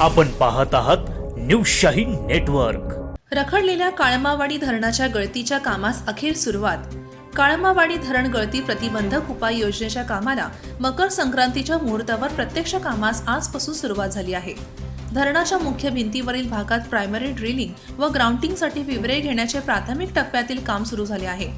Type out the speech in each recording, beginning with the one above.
आपण पाहत आहात न्यूज शाहीन नेटवर्क. रखडलेल्या काळमावाडी धरणाच्या गळतीच्या कामास अखेर सुरुवात. काळमावाडी धरण गळती प्रतिबंधक उपाय योजनेच्या कामाला मकर संक्रांतीच्या मुहूर्तावर प्रत्यक्ष कामास आजपासून सुरुवात झाली आहे. धरणाच्या मुख्य भिंतीवरील भागात प्रायमरी ड्रिलिंग व ग्राउंडिंगसाठी विवरे घेण्याचे प्राथमिक टप्प्यातील काम सुरू झाले आहे.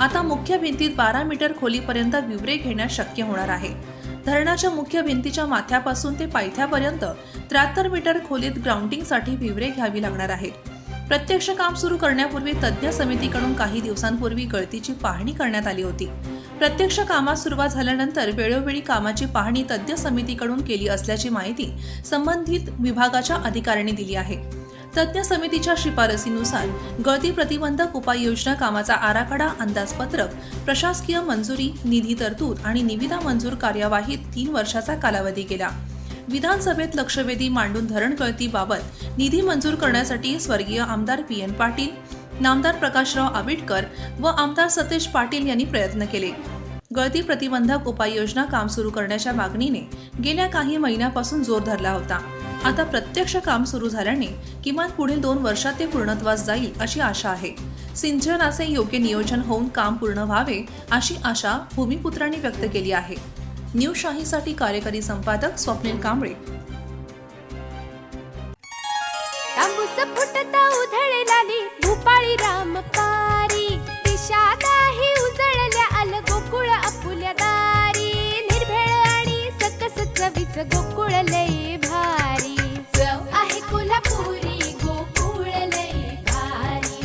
आता मुख्य भिंतीत बारा मीटर खोलीपर्यंत विवरे घेण्यास शक्य होणार आहे. धरणाच्या मुख्य भिंतीच्या माथ्यापासून ते पायथ्यापर्यंत त्र्याहत्तर मीटर खोलीत ग्राउंडिंगसाठी विवरे घ्यावी लागणार आहेत. प्रत्यक्ष काम सुरू करण्यापूर्वी तज्ज्ञ समितीकडून काही दिवसांपूर्वी गळतीची पाहणी करण्यात आली होती. प्रत्यक्ष कामास सुरुवात झाल्यानंतर वेळोवेळी कामाची पाहणी तज्ज्ञ समितीकडून केली असल्याची माहिती संबंधित विभागाच्या अधिकाऱ्यांनी दिली आहे. तज्ज्ञ समितीच्या शिफारसीनुसार गळती प्रतिबंधक उपाययोजना कामाचा आराखडा अंदाजपत्रक प्रशासकीय मंजुरी निधी तरतूद आणि निविदा मंजूर कार्यवाहीत तीन वर्षाचा कालावधी गेला. विधानसभेत लक्षवेधी मांडून धरण गळतीबाबत निधी मंजूर करण्यासाठी स्वर्गीय आमदार पी एन पाटील नामदार प्रकाशराव आबिटकर व आमदार सतेज पाटील यांनी प्रयत्न केले. गळती प्रतिबंधक उपाययोजना काम सुरू करण्याच्या मागणीने गेल्या काही महिन्यापासून जोर धरला होता. आता प्रत्यक्ष काम सुरू झाल्याने किमान पुढील दोन वर्षात ते पूर्णत्वास जाईल अशी आशा आहे. सिंचनाचे योग्य नियोजन होऊन काम पूर्ण व्हावे अशी आशा भूमिपुत्रांनी व्यक्त केली आहे. न्यूज शाहीसाठी कार्यकारी संपादक स्वप्नील कांबळे. भूपाळी गोकुळ आपुल्या दारी. निर्भेळ आणि सकस चवीच गोकुळ लय